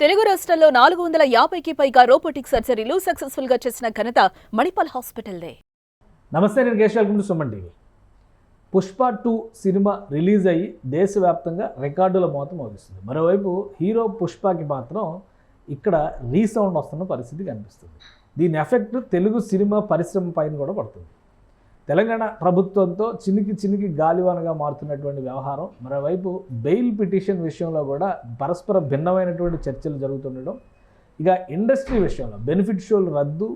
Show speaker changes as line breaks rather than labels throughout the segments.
తెలుగు రాష్ట్రంలో నాలుగు వందల యాభైకి పైగా రోబోటిక్ సర్జరీలు సక్సెస్ఫుల్గా చేసిన ఘనత మణిపాల్ హాస్పిటల్దే.
నమస్తే నేను Kesh welcome to Suman TV. Pushpa two cinema release అయ్యి దేశవ్యాప్తంగా రికార్డుల మోత మోగిస్తుంది. మరోవైపు హీరో పుష్పకి మాత్రం ఇక్కడ రీసౌండ్ వస్తున్న పరిస్థితి కనిపిస్తుంది. దీని ఎఫెక్ట్ తెలుగు సినిమా పరిశ్రమ పైన కూడా పడుతుంది. తెలంగాణ ప్రభుత్వంతో చినికి చినికి గాలివానగా మారుతున్నటువంటి వ్యవహారం. మరోవైపు బెయిల్ పిటిషన్ విషయంలో కూడా పరస్పర భిన్నమైనటువంటి చర్చలు జరుగుతుండడం. ఇక ఇండస్ట్రీ విషయంలో బెనిఫిట్ షోలు రద్దు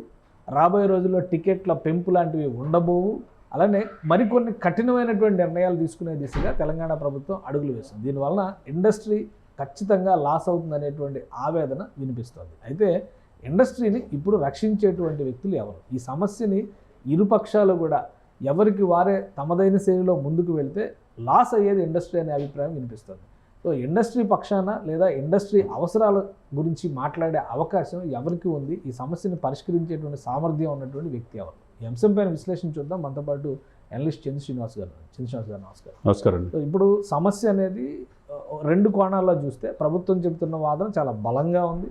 రాబోయే రోజుల్లో టికెట్ల పెంపు లాంటివి ఉండబోవు. అలానే మరికొన్ని కఠినమైనటువంటి నిర్ణయాలు తీసుకునే దిశగా తెలంగాణ ప్రభుత్వం అడుగులు వేస్తుంది. దీనివలన ఇండస్ట్రీ ఖచ్చితంగా లాస్ అవుతుందనేటువంటి ఆవేదన వినిపిస్తోంది. అయితే ఇండస్ట్రీని ఇప్పుడు రక్షించేటువంటి వ్యక్తులు ఎవరు? ఈ సమస్యని ఇరుపక్షాలు కూడా ఎవరికి వారే తమదైన శైలిలో ముందుకు వెళ్తే లాస్ అయ్యేది ఇండస్ట్రీ అనే అభిప్రాయం వినిపిస్తుంది. సో ఇండస్ట్రీ పక్షాన లేదా ఇండస్ట్రీ అవసరాల గురించి మాట్లాడే అవకాశం ఎవరికి ఉంది? ఈ సమస్యను పరిష్కరించేటువంటి సామర్థ్యం ఉన్నటువంటి వ్యక్తి ఎవరు? ఈ అంశం పైన విశ్లేషణ చూద్దాం. మనతో పాటు అనలిస్ట్ చంద్ర శ్రీనివాస్ గారు. చంద్ర శ్రీనివాస్ గారు నమస్కారం.
నమస్కారం.
సో ఇప్పుడు సమస్య అనేది రెండు కోణాల్లో చూస్తే ప్రభుత్వం చెబుతున్న వాదన చాలా బలంగా ఉంది.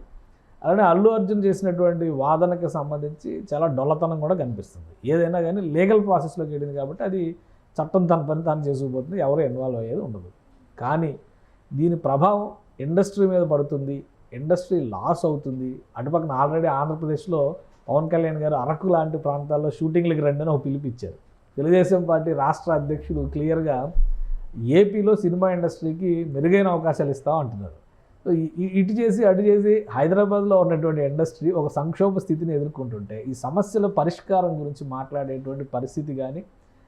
అలానే అల్లు అర్జున్ చేసినటువంటి వాదనకి సంబంధించి చాలా డొల్లతనం కూడా కనిపిస్తుంది. ఏదైనా కానీ లీగల్ ప్రాసెస్లోకి వెళ్ళింది కాబట్టి అది చట్టం తన పని తాను చేసుకుపోతుంది ఎవరు ఇన్వాల్వ్ అయ్యేది ఉండదు. కానీ దీని ప్రభావం ఇండస్ట్రీ మీద పడుతుంది ఇండస్ట్రీ లాస్ అవుతుంది. అటుపక్కన ఆల్రెడీ ఆంధ్రప్రదేశ్లో పవన్ కళ్యాణ్ గారు అరకు లాంటి ప్రాంతాల్లో షూటింగ్లకు రండి అని ఒక పిలిపిచ్చారు. తెలుగుదేశం పార్టీ రాష్ట్ర అధ్యక్షుడు క్లియర్గా ఏపీలో సినిమా ఇండస్ట్రీకి మెరుగైన అవకాశాలు ఇస్తాం అంటున్నారు. ఇటు చేసి అటు చేసి హైదరాబాద్లో ఉన్నటువంటి ఇండస్ట్రీ ఒక సంక్షోభ స్థితిని ఎదుర్కొంటుంటే ఈ సమస్యల పరిష్కారం గురించి మాట్లాడేటువంటి పరిస్థితి కానీ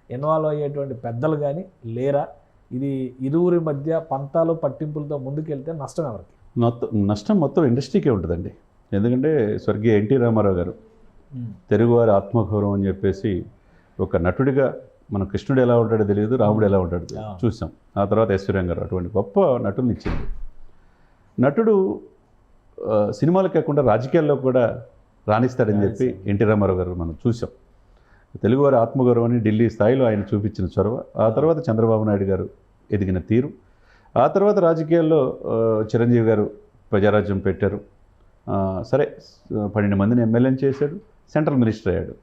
ఇన్వాల్వ్ అయ్యేటువంటి పెద్దలు కానీ లేరా? ఇది ఇరువురి మధ్య పంతాలు పట్టింపులతో ముందుకెళ్తే నష్టం ఎవరికి?
మొత్తం నష్టం మొత్తం ఇండస్ట్రీకే ఉంటుందండి. ఎందుకంటే స్వర్గీయ ఎన్టీ రామారావు గారు తెలుగువారి ఆత్మగౌరవం అని చెప్పేసి ఒక నటుడిగా మన కృష్ణుడు ఎలా ఉంటాడో తెలియదు రాముడు ఎలా ఉంటాడో. చూసాం. ఆ తర్వాత ఐశ్వర్యం గారు అటువంటి గొప్ప నటుల్ని ఇచ్చింది. నటుడు సినిమాలు కాకుండా రాజకీయాల్లో కూడా రాణిస్తాడని చెప్పి ఎన్టీ రామారావు గారు మనం చూసాం తెలుగువారి ఆత్మగౌరవాన్ని ఢిల్లీ స్థాయిలో ఆయన చూపించిన చొరవ. ఆ తర్వాత చంద్రబాబు నాయుడు గారు ఎదిగిన తీరు. ఆ తర్వాత రాజకీయాల్లో చిరంజీవి గారు ప్రజారాజ్యం పెట్టారు. సరే పన్నెండు మందిని ఎమ్మెల్యేని చేశాడు సెంట్రల్ మినిస్టర్ అయ్యాడు.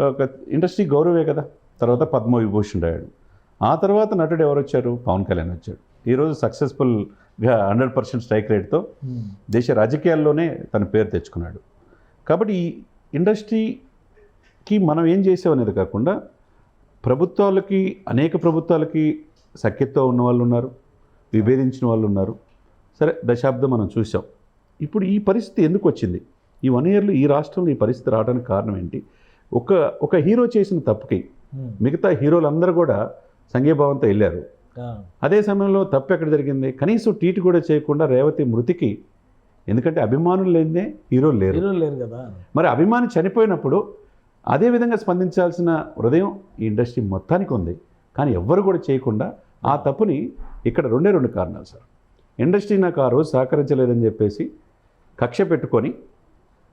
ఒక ఇండస్ట్రీ గౌరవే కదా. తర్వాత పద్మవిభూషణ్ అయ్యాడు. ఆ తర్వాత నటుడు ఎవరు వచ్చారు పవన్ కళ్యాణ్ వచ్చాడు. ఈరోజు సక్సెస్ఫుల్గా హండ్రెడ్ పర్సెంట్ స్ట్రైక్ రేట్తో దేశ రాజకీయాల్లోనే తన పేరు తెచ్చుకున్నాడు. కాబట్టి ఈ ఇండస్ట్రీకి మనం ఏం చేసాం అనేది కాకుండా ప్రభుత్వాలకి అనేక ప్రభుత్వాలకి సఖ్యతతో ఉన్న వాళ్ళు ఉన్నారు విభేదించిన వాళ్ళు ఉన్నారు. సరే దశాబ్దం మనం చూసాం. ఇప్పుడు ఈ పరిస్థితి ఎందుకు వచ్చింది? ఈ వన్ ఇయర్లో ఈ రాష్ట్రంలో ఈ పరిస్థితి రావడానికి కారణం ఏంటి? ఒక ఒక హీరో చేసిన తప్పుకి మిగతా హీరోలందరూ కూడా సంఘీభావంతో వెళ్ళారు. అదే సమయంలో తప్పు ఎక్కడ జరిగింది? కనీసం ట్వీట్ కూడా చేయకుండా రేవతి మృతికి ఎందుకంటే అభిమానులు లేదే హీరో లేరు.
హీరోలు లేరు కదా.
మరి అభిమాని చనిపోయినప్పుడు అదే విధంగా స్పందించాల్సిన హృదయం ఈ ఇండస్ట్రీ మొత్తానికి ఉంది. కానీ ఎవ్వరు కూడా చేయకుండా ఆ తప్పుని ఇక్కడ రెండే రెండు కారణాలు సార్. ఇండస్ట్రీ నాకు ఆ రోజు సహకరించలేదని చెప్పేసి కక్ష పెట్టుకొని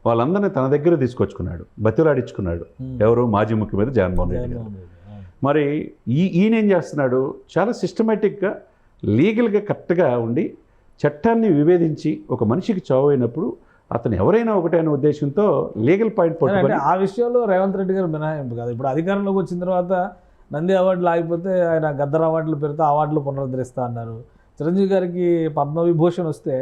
వాళ్ళందరినీ తన దగ్గర తీసుకొచ్చుకున్నాడు. బతిలాడించుకున్నాడు. ఎవరు? మాజీ ముఖ్యమంత్రి జగన్మోహన్ రెడ్డి గారు. మరి ఈ ఈయన ఏం చేస్తున్నాడు? చాలా సిస్టమేటిక్గా లీగల్గా కరెక్ట్గా ఉండి చట్టాన్ని విభేదించి ఒక మనిషికి చావు అయినప్పుడు అతను ఎవరైనా ఒకటే అనే ఉద్దేశంతో లీగల్ పాయింట్ పట్టుకొని
ఆ విషయంలో రేవంత్ రెడ్డి గారు మినహాయింపు కాదు. ఇప్పుడు అధికారంలోకి వచ్చిన తర్వాత నంది అవార్డులు ఆగిపోతే ఆయన గద్దర్ అవార్డులు పెడితే అవార్డులు పునరుద్ధరిస్తా అన్నారు. చిరంజీవి గారికి పద్మవిభూషణ్ వస్తే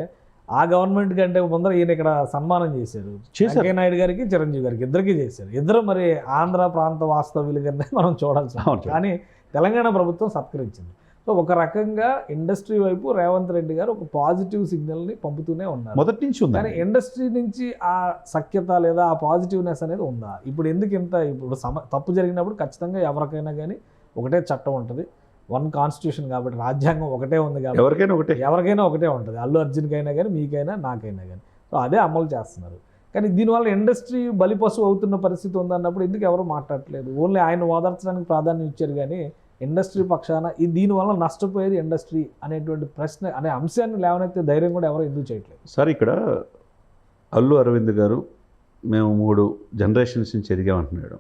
ఆ గవర్నమెంట్ కంటే ముందర ఈయన ఇక్కడ సన్మానం చేశారు. వెంకయ్య నాయుడు గారికి చిరంజీవి గారికి ఇద్దరికి చేశారు. ఇద్దరు మరి ఆంధ్ర ప్రాంత వాస్తవ్యులుగానే మనం చూడాల్సి. కానీ తెలంగాణ ప్రభుత్వం సత్కరించింది. సో ఒక రకంగా ఇండస్ట్రీ వైపు రేవంత్ రెడ్డి గారు ఒక పాజిటివ్ సిగ్నల్ని పంపుతూనే ఉన్నారు.
మొదటి నుంచి
కానీ
ఉంది
ఇండస్ట్రీ నుంచి ఆ సఖ్యత లేదా ఆ పాజిటివ్నెస్ అనేది ఉందా? ఇప్పుడు ఎందుకు ఇంత ఇప్పుడు సమ తప్పు జరిగినప్పుడు ఖచ్చితంగా ఎవరికైనా కానీ ఒకటే చట్టం ఉంటుంది. వన్ కాన్స్టిట్యూషన్ కాబట్టి రాజ్యాంగం ఒకటే ఉంది కాబట్టి
ఎవరికైనా ఒకటే.
ఎవరికైనా ఒకటే ఉంటుంది. అల్లు అర్జున్కైనా కానీ మీకైనా నాకైనా కానీ సో అదే అమలు చేస్తున్నారు. కానీ దీనివల్ల ఇండస్ట్రీ బలిపశు అవుతున్న పరిస్థితి ఉందన్నప్పుడు ఎందుకు ఎవరు మాట్లాడట్లేదు? ఓన్లీ ఆయన ఓదార్చడానికి ప్రాధాన్యం ఇచ్చారు కానీ ఇండస్ట్రీ పక్షాన ఈ దీనివల్ల నష్టపోయేది ఇండస్ట్రీ అనేటువంటి ప్రశ్న అనే అంశాన్ని లేవనెత్తే ధైర్యం కూడా ఎవరు ఎందుకు చేయట్లేదు?
సార్ ఇక్కడ అల్లు అరవింద్ గారు మేము మూడు జనరేషన్స్ నుంచి ఎదిగామంటున్నాడు.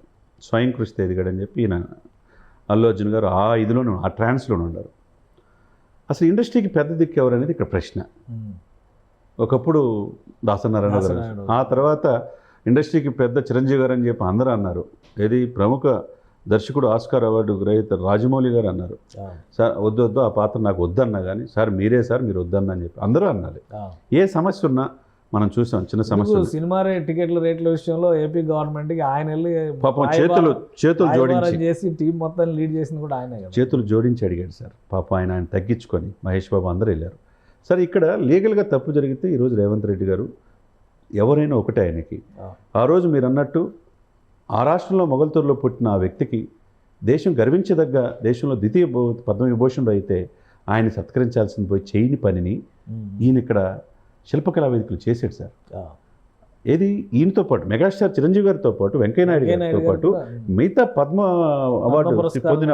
స్వయం కృషితో ఎదిగాడని చెప్పి ఈయన అల్లు అర్జున్ గారు ఆ ఇదిలోనే ఆ ట్రాన్స్లోనే ఉన్నారు. అసలు ఇండస్ట్రీకి పెద్ద దిక్కు ఎవరు అనేది ఇక్కడ ప్రశ్న. ఒకప్పుడు దాసనారాయణ గారు. ఆ తర్వాత ఇండస్ట్రీకి పెద్ద చిరంజీవి గారు అని చెప్పి అందరూ అన్నారు. ఇది ప్రముఖ దర్శకుడు ఆస్కార్ అవార్డు గ్రహీత రాజమౌళి గారు అన్నారు. సార్ వద్దు వద్దు ఆ పాత్ర నాకు వద్దన్నా కానీ సార్ మీరే సార్ మీరు వద్దన్నా అని చెప్పి అందరూ అన్నారు. ఏ సమస్య ఉన్నా మనం చూసాం చిన్న సమస్య.
సినిమా టికెట్ల రేట్ల విషయంలో ఏపీ గవర్నమెంట్కి ఆయన వెళ్ళి
పాపం చేతులు చేతులు జోడించి
చేసి టీం మొత్తం లీడ్ చేసింది కూడా ఆయనే
చేతులు జోడించి అడిగాడు సార్ పాపం ఆయన ఆయన తగ్గించుకొని మహేష్ బాబు అందరూ వెళ్ళారు సార్ ఇక్కడ లీగల్గా తప్పు జరిగితే ఈరోజు రేవంత్ రెడ్డి గారు ఎవరైనా ఒకటే ఆయనకి
ఆ.
రోజు మీరు అన్నట్టు ఆ రాష్ట్రంలో మొగల్తూరులో పుట్టిన ఆ వ్యక్తికి దేశం గర్వించదగ్గ దేశంలో ద్వితీయ భూ- పద్మ విభూషణుడు అయితే ఆయన సత్కరించాల్సింది పోయి చేయని పనిని. ఈయన ఇక్కడ శిల్పకళా వేదికలు చేశాడు సార్. ఏది ఈయనతో పాటు మెగాస్టార్ చిరంజీవి గారితో పాటు వెంకయ్యనాయుడు
వెంకయ్య
గారితో పాటు మిగతా పద్మ అవార్డు పొందిన.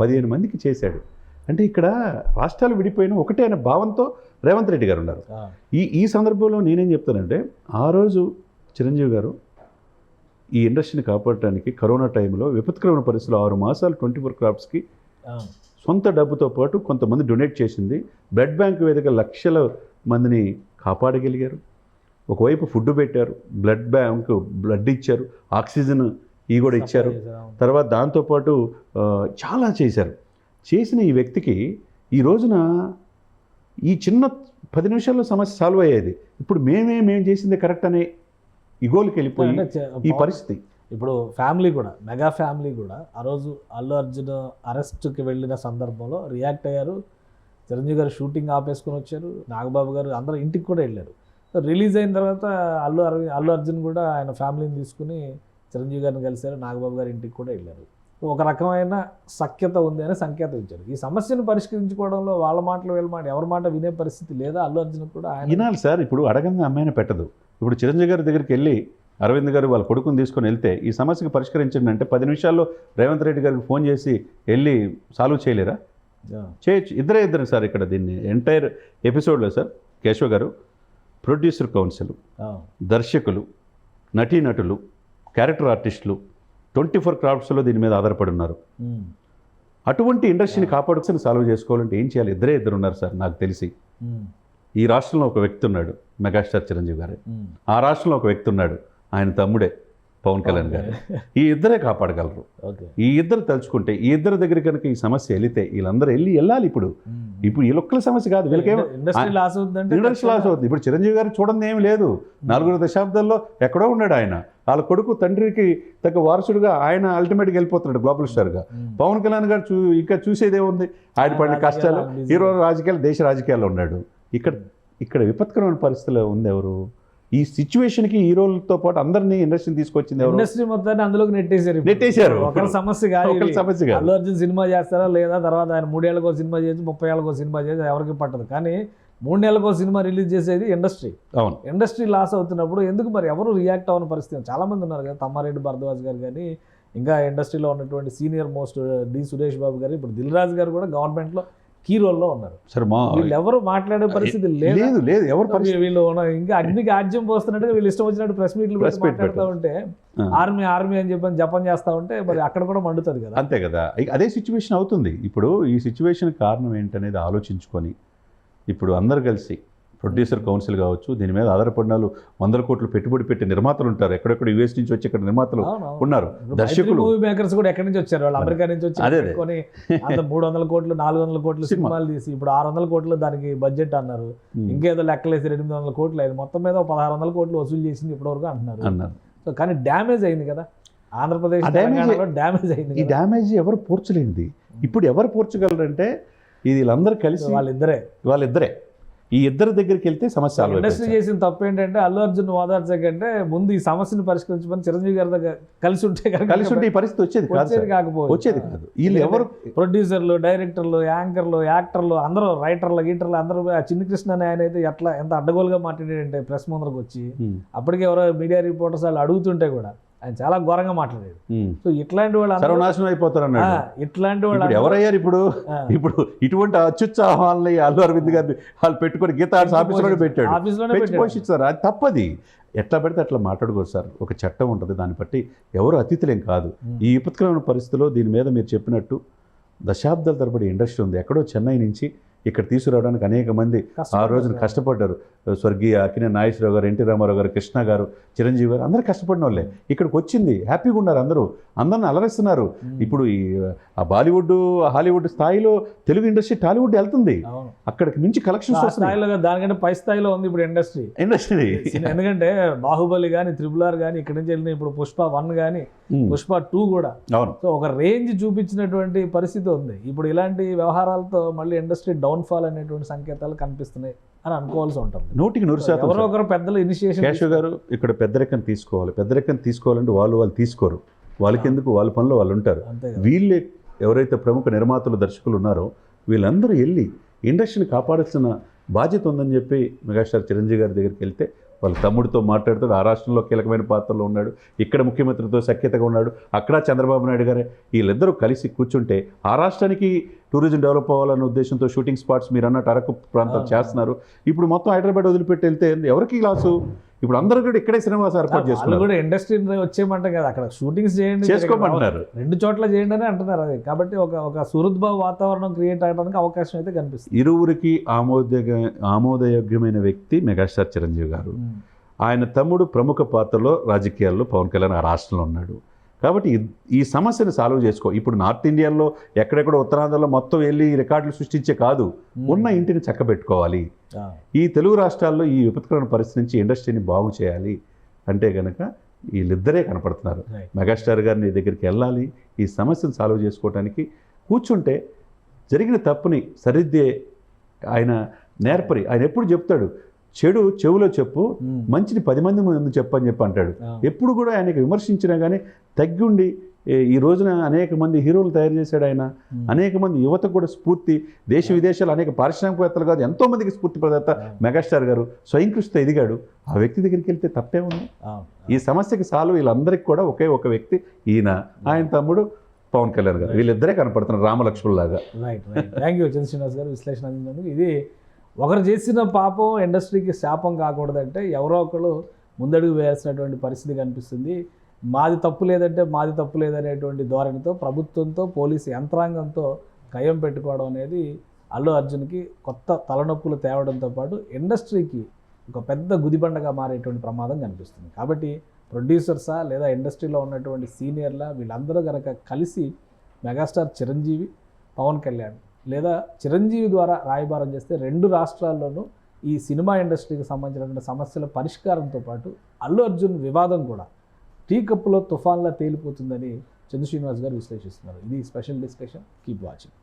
పదిహేను మందికి చేశాడు అంటే ఇక్కడ రాష్ట్రాలు విడిపోయిన ఒకటే అనే భావంతో రేవంత్ రెడ్డి గారు ఉన్నారు. ఈ ఈ సందర్భంలో నేనేం చెప్తానంటే ఆ రోజు చిరంజీవి గారు ఈ ఇండస్ట్రీని కాపాడటానికి కరోనా టైంలో విపత్కరమైన పరిస్థితుల్లో ఆరు మాసాలు ట్వంటీ ఫోర్ క్రాఫ్ట్స్కి
ఆ.
సొంత డబ్బుతో పాటు కొంతమంది డొనేట్ చేసింది బ్లడ్ బ్యాంక్ వేదిక లక్షల మందిని కాపాడగలిగారు. ఒకవైపు ఫుడ్ పెట్టారు బ్లడ్ బ్యాంక్ బ్లడ్ ఇచ్చారు ఆక్సిజన్ ఈ కూడా ఇచ్చారు. తర్వాత దాంతోపాటు చాలా చేశారు. చేసిన ఈ వ్యక్తికి ఈ రోజున ఈ చిన్న పది నిమిషాల్లో సమస్య సాల్వ్ అయ్యేది. ఇప్పుడు మేమే మేము చేసింది కరెక్ట్ అనే ఇగోలకి వెళ్ళిపోయి ఈ పరిస్థితి.
ఇప్పుడు ఫ్యామిలీ కూడా మెగా ఫ్యామిలీ కూడా ఆ రోజు అల్లు అర్జున్ అరెస్ట్కి వెళ్ళిన సందర్భంలో రియాక్ట్ అయ్యారు. చిరంజీవి గారు షూటింగ్ ఆపేసుకొని వచ్చారు. నాగబాబు గారు అందరూ ఇంటికి కూడా వెళ్ళారు. రిలీజ్ అయిన తర్వాత అల్లు అరవి అల్లు అర్జున్ కూడా ఆయన ఫ్యామిలీని తీసుకుని చిరంజీవి గారిని కలిశారు. నాగబాబు గారి ఇంటికి కూడా వెళ్ళారు. ఒక రకమైన సఖ్యత ఉంది అని సంకేతం ఇచ్చారు. ఈ సమస్యను పరిష్కరించుకోవడంలో వాళ్ళ మాటలు వీళ్ళ మాట ఎవరి మాట వినే పరిస్థితి లేదా? అల్లు అర్జున్ కూడా ఆయన
వినాలి సార్ ఇప్పుడు అడగంగా అమ్మాయిని పెట్టదు. ఇప్పుడు చిరంజీవి గారి దగ్గరికి వెళ్ళి అరవింద్ గారు వాళ్ళ కొడుకుని తీసుకొని వెళ్తే ఈ సమస్యకు పరిష్కరించండి అంటే పది నిమిషాల్లో రేవంత్ రెడ్డి గారికి ఫోన్ చేసి వెళ్ళి సాల్వ్ చేయలేరా? చేయొచ్చు ఇద్దరే ఇద్దరు సార్ ఇక్కడ దీన్ని ఎంటైర్ ఎపిసోడ్లో సార్ కేశవ్ గారు ప్రొడ్యూసర్ కౌన్సిల్ దర్శకులు నటీనటులు క్యారెక్టర్ ఆర్టిస్టులు ట్వంటీ ఫోర్ క్రాఫ్ట్స్లో దీని మీద ఆధారపడి ఉన్నారు
ఉమ్,
అటువంటి ఇండస్ట్రీని కాపాడుకొని సాల్వ్ చేసుకోవాలంటే ఏం చేయాలి? ఇద్దరే ఇద్దరు ఉన్నారు సార్ నాకు తెలిసి.
ఉమ్,
ఈ రాష్ట్రంలో ఒక వ్యక్తి ఉన్నాడు మెగాస్టార్ చిరంజీవి గారు.
ఉమ్.
ఆ రాష్ట్రంలో ఒక వ్యక్తి ఉన్నాడు ఆయన తమ్ముడే. పవన్ కళ్యాణ్ గారు. ఈ ఇద్దరే కాపాడగలరు. ఈ ఇద్దరు తలుచుకుంటే ఈ ఇద్దరి దగ్గర కనుక ఈ సమస్య వెళితే వీళ్ళందరూ వెళ్ళి వెళ్ళాలి ఇప్పుడు. ఇప్పుడు వీళ్ళొక్కల సమస్య కాదు వీళ్ళకేమో
ఇండస్ట్రీ లాస్
అవుతుంది. ఇప్పుడు చిరంజీవి గారు చూడండి ఏమి లేదు. నలుగురు దశాబ్దాల్లో ఎక్కడో ఉన్నాడు ఆయన. వాళ్ళ కొడుకు తండ్రికి తగ్గ వారసుడుగా ఆయన అల్టిమేట్గా వెళ్ళిపోతున్నాడు గ్లోబల్ స్టార్గా. పవన్ కళ్యాణ్ గారు చూ ఇంకా చూసేదే ఉంది. ఆయన పడిన కష్టాలు. హీరో రాజకీయాలు దేశ రాజకీయాల్లో ఉన్నాడు. ఇక్కడ ఇక్కడ విపత్కరమైన పరిస్థితిలో ఉంది ఎవరు? ఈ సిచ్యువేషన్కి హీరోలతో పాటు అందరినీ ఇండస్ట్రీని తీసుకొచ్చింది
ఇండస్ట్రీ మొత్తాన్ని అందులోకి నెట్టేశారు.
నెట్టేశారు.
ఒకరి సమస్య కాదు.
సమస్య.
అల్లు అర్జున్ సినిమా చేస్తారా లేదా తర్వాత ఆయన మూడేళ్ళకో సినిమా చేసి ముప్పై ఏళ్ళకో సినిమా చేసి ఎవరికి పట్టదు కానీ మూడు నెలలకో సినిమా రిలీజ్ చేసేది ఇండస్ట్రీ
అవును
ఇండస్ట్రీ లాస్ అవుతున్నప్పుడు ఎందుకు మరి ఎవరు రియాక్ట్ అవ్వని పరిస్థితి చాలా మంది ఉన్నారు కదా తమ్మారెడ్డి భరద్వాజ్ గారు కానీ ఇంకా ఇండస్ట్రీలో ఉన్నటువంటి senior most D Suresh Babu garu ఇప్పుడు దిల్ రాజు గారు కూడా గవర్నమెంట్లో కీ రోల్లో ఉన్నారు.
సరే మా
వీళ్ళు ఎవరు మాట్లాడే పరిస్థితి లేదు?
లేదు లేదు ఎవరు
వీళ్ళు ఇంకా అగ్నికి ఆజ్యం పోస్తున్నట్టుగా వీళ్ళు ఇష్టం వచ్చినట్టు ప్రెస్ మీట్లు మాట్లాడుతూ ఉంటే. ఆర్మీ ఆర్మీ అని చెప్పని జపం చేస్తా ఉంటే మరి అక్కడ కూడా మండుతుంది కదా.
అంతే కదా. అదే సిచ్యువేషన్ అవుతుంది. ఇప్పుడు ఈ సిచ్యువేషన్ కారణం ఏంటనేది ఆలోచించుకొని ఇప్పుడు అందరు కలిసి ప్రొడ్యూసర్ కౌన్సిల్ కావచ్చు దీని మీద ఆధారపడిన వాళ్ళు వందల కోట్లు పెట్టుబడి పెట్టి నిర్మాతలు ఉంటారు. ఎక్కడెక్కడ యూఎస్ నుంచి వచ్చి ఇక్కడ నిర్మాతలు ఉన్నారు. దర్శకులు.
మూవీ మేకర్స్ కూడా ఎక్కడి నుంచి వచ్చారు? వాళ్ళు అమెరికా నుంచి వచ్చి
అదే,
అంత మూడు వందల కోట్లు నాలుగు వందల కోట్లు
సినిమా.
సినిమాలు తీసి ఇప్పుడు ఆరు వందల కోట్లు దానికి బడ్జెట్ అన్నారు. ఇంకేదో లెక్కలేసి ఎనిమిది వందల కోట్లు అయింది. మొత్తం మీద పదహారు వందల కోట్లు వసూలు చేసింది ఇప్పటివరకు అంటున్నారు.
అన్నారు.
సో కానీ డ్యామేజ్ అయింది కదా. ఆంధ్రప్రదేశ్ డ్యామేజ్ అయింది
ఈ. డ్యామేజ్ ఎవరు పూడ్చలేనిది ఇప్పుడు ఎవరు పూడ్చగలరంటే ఇది వీళ్ళందరూ కలిసి
వాళ్ళిద్దరే.
వాళ్ళిద్దరే. ఈ ఇద్దరి దగ్గరికి వెళ్తే సమస్య
ఇండస్ట్రీ. చేసిన తప్పు ఏంటంటే అల్లు అర్జున్ ఓదార్చే కంటే ముందు ఈ సమస్యను పరిష్కరించమని చిరంజీవి గారి దగ్గర కలిసి ఉంటే
కలిసి ఉంటే ఈ పరిస్థితి వచ్చేది
వచ్చేది. కాకపోవచ్చు
వచ్చేది కాదు వీళ్ళు ఎవరు
ప్రొడ్యూసర్లు డైరెక్టర్లు యాంకర్లు యాక్టర్లు అందరూ రైటర్లు గీటర్లు అందరూ ఆ చిన్ని కృష్ణ అనే ఆయన అయితే ఎట్లా ఎంత అడ్డగోలుగా మాట్లాడాడంటే ప్రెస్ ముందరకు వచ్చి అప్పటికే ఎవరో మీడియా రిపోర్టర్స్ వాళ్ళు అడుగుతుంటే కూడా ఆయన చాలా ఘోరంగా మాట్లాడాడు.
ఉమ్.
సో ఇట్లాంటి వాళ్ళు
సర్వనాశనం అయిపోతారు
ఇట్లాంటి వాళ్ళు
ఎవరయ్యారు ఇప్పుడు. ఇప్పుడు ఇటువంటి అత్యుత్సాహాలని అల్లు అరవింద్ గారిని వాళ్ళు పెట్టుకొని గీతా ఆర్ట్స్ ఆఫీస్లోనే పెట్టాడు.
పెట్టాడు.
పోషిస్తారు అది తప్పది. ఎట్లా పెడితే అట్లా మాట్లాడుకోరు సార్. ఒక చట్టం ఉంటుంది. దాన్ని బట్టి ఎవరు అతిథులేం కాదు. ఈ విపత్కరమైన పరిస్థితిలో దీని మీద మీరు చెప్పినట్టు దశాబ్దాల తరబడి ఇండస్ట్రీ ఉంది. ఎక్కడో చెన్నై నుంచి ఇక్కడ తీసుకురావడానికి అనేక మంది ఆ. రోజున కష్టపడ్డారు. స్వర్గీయ అకినే నాగేశ్వరరావు గారు ఎన్టీ రామారావు గారు కృష్ణ గారు చిరంజీవి గారు అందరూ కష్టపడిన వాళ్ళే ఇక్కడికి వచ్చింది హ్యాపీగా ఉన్నారు అందరూ. అందరిని అలరిస్తున్నారు. ఇప్పుడు ఈ ఆ బాలీవుడ్ హాలీవుడ్ స్థాయిలో తెలుగు ఇండస్ట్రీ టాలీవుడ్ వెళ్తుంది. అక్కడికి మించి కలెక్షన్స్ వస్తున్నాయి.
దానికంటే పై స్థాయిలో ఉంది ఇప్పుడు ఇండస్ట్రీ.
ఇండస్ట్రీ.
ఎందుకంటే బాహుబలి కానీ త్రిపుల్ ఆర్ కానీ ఇక్కడి నుంచి వెళ్ళిన ఇప్పుడు పుష్ప వన్ కానీ పుష్ప టూ కూడా.
అవును.
సో ఒక రేంజ్ చూపించినటువంటి పరిస్థితి ఉంది. ఇప్పుడు ఇలాంటి వ్యవహారాలతో మళ్ళీ ఇండస్ట్రీ డౌన్ఫాల్ అనేటువంటి సంకేతాలు కనిపిస్తున్నాయి అని అనుకోవాల్సి ఉంటుంది.
నూటికి నూరు శాతం
ఎవరో ఒకరు పెద్దలు ఇనిషియేషన్
కేశవ్ గారు ఇక్కడ పెద్దరికం తీసుకోవాలి. పెద్దరికం తీసుకోవాలంటే వాళ్ళు వాళ్ళు తీసుకోరు. వాళ్ళకి ఎందుకు వాళ్ళ పనిలో వాళ్ళు ఉంటారు వీళ్ళే ఎవరైతే ప్రముఖ నిర్మాతలు దర్శకులు ఉన్నారో వీళ్ళందరూ వెళ్ళి ఇండస్ట్రీని కాపాడాల్సిన బాధ్యత ఉందని చెప్పి మెగాస్టార్ చిరంజీవి గారి దగ్గరికి వెళ్తే వాళ్ళ తమ్ముడితో మాట్లాడుతాడు. ఆ రాష్ట్రంలో కీలకమైన పాత్రలో ఉన్నాడు. ఇక్కడ ముఖ్యమంత్రితో సఖ్యతగా ఉన్నాడు. అక్కడ చంద్రబాబు నాయుడు గారే. వీళ్ళిద్దరూ కలిసి కూర్చుంటే ఆ రాష్ట్రానికి టూరిజం డెవలప్ అవ్వాలన్న ఉద్దేశంతో షూటింగ్ స్పాట్స్ మీరు అన్నట్టు అరకు ప్రాంతం చేస్తున్నారు. ఇప్పుడు మొత్తం హైదరాబాద్ వదిలిపెట్టి వెళ్తే ఎవరికి లాసు? ఇప్పుడు అందరూ కూడా ఇక్కడే సినిమాస్ ఏర్పాటు
వాళ్ళు
చేసుకున్నారు.
కూడా ఇండస్ట్రీ వచ్చేయమంట కదా అక్కడ షూటింగ్స్ చేయండి
చేసుకోమంటున్నారు.
రెండు చోట్ల చేయండి అని అంటున్నారు అది. కాబట్టి ఒక ఒక సుహృద్భావ వాతావరణం క్రియేట్ అవడానికి అవకాశం అయితే కనిపిస్తుంది.
ఇరువురికి ఆమోదయోగ్య ఆమోదయోగ్యమైన వ్యక్తి మెగాస్టార్ చిరంజీవి గారు. ఆయన తమ్ముడు ప్రముఖ పాత్రలో రాజకీయాల్లో పవన్ కళ్యాణ్ ఆ రాష్ట్రంలో ఉన్నాడు. కాబట్టి ఈ- సమస్యను సాల్వ్ చేసుకో. ఇప్పుడు నార్త్ ఇండియాలో ఎక్కడెక్కడ ఉత్తరాంధ్రలో మొత్తం వెళ్ళి ఈ రికార్డులు సృష్టించే కాదు ఉన్న ఇంటిని చక్కబెట్టుకోవాలి. ఈ తెలుగు రాష్ట్రాల్లో ఈ విపత్కరమైన పరిస్థితి నుంచి ఇండస్ట్రీని బాగు చేయాలి అంటే కనుక వీళ్ళిద్దరే కనపడుతున్నారు. మెగాస్టార్ గారిని దగ్గరికి వెళ్ళాలి ఈ సమస్యను సాల్వ్ చేసుకోవడానికి కూర్చుంటే జరిగిన తప్పుని సరిద్దే ఆయన నేర్పరి. ఆయన ఎప్పుడు చెప్తాడు చెడు చెవులో చెప్పు. మంచిని పది మంది ముందు చెప్పని చెప్పి అంటాడు. ఎప్పుడు కూడా ఆయనకి విమర్శించినా కానీ తగ్గుండి ఈ రోజున అనేక మంది హీరోలు తయారు చేశాడు ఆయన. అనేక మంది యువతకు కూడా స్ఫూర్తి దేశ విదేశాలు అనేక పారిశ్రామికవేత్తలు కాదు ఎంతో మందికి స్ఫూర్తి ప్రదాత మెగాస్టార్ గారు స్వయం కృషితో ఎదిగాడు. ఆ వ్యక్తి దగ్గరికి వెళ్తే తప్పే ఉంది. ఈ సమస్యకి సాల్వ్ వీళ్ళందరికీ కూడా ఒకే ఒక వ్యక్తి ఈయన. ఆయన తమ్ముడు పవన్ కళ్యాణ్ గారు. వీళ్ళిద్దరే కనపడుతున్నారు
రైట్ థ్యాంక్ యూ చంద్రశ్రీనివాస్ గారు విశ్లేషణ ఇది ఒకరు చేసిన పాపం ఇండస్ట్రీకి శాపం కాకూడదంటే ఎవరో ఒకరు ముందడుగు వేయాల్సినటువంటి పరిస్థితి కనిపిస్తుంది. మాది తప్పు లేదంటే మాది తప్పు లేదనేటువంటి ధోరణితో ప్రభుత్వంతో పోలీసు యంత్రాంగంతో కయం పెట్టుకోవడం అనేది అల్లు అర్జున్కి కొత్త తలనొప్పులు తేవడంతో పాటు ఇండస్ట్రీకి ఒక పెద్ద గుదిబండగా మారేటువంటి ప్రమాదం కనిపిస్తుంది. కాబట్టి ప్రొడ్యూసర్సా లేదా ఇండస్ట్రీలో ఉన్నటువంటి సీనియర్లా వీళ్ళందరూ కనుక కలిసి మెగాస్టార్ చిరంజీవి పవన్ కళ్యాణ్ లేదా చిరంజీవి ద్వారా రాయబారం చేస్తే రెండు రాష్ట్రాల్లోనూ ఈ సినిమా ఇండస్ట్రీకి సంబంధించినటువంటి సమస్యల పరిష్కారంతో పాటు అల్లు అర్జున్ వివాదం కూడా టీ కప్పులో తుఫాన్లా తేలిపోతుందని చంద్ర శ్రీనివాస్ గారు విశ్లేషిస్తున్నారు. ఇది స్పెషల్ డిస్కషన్. Keep watching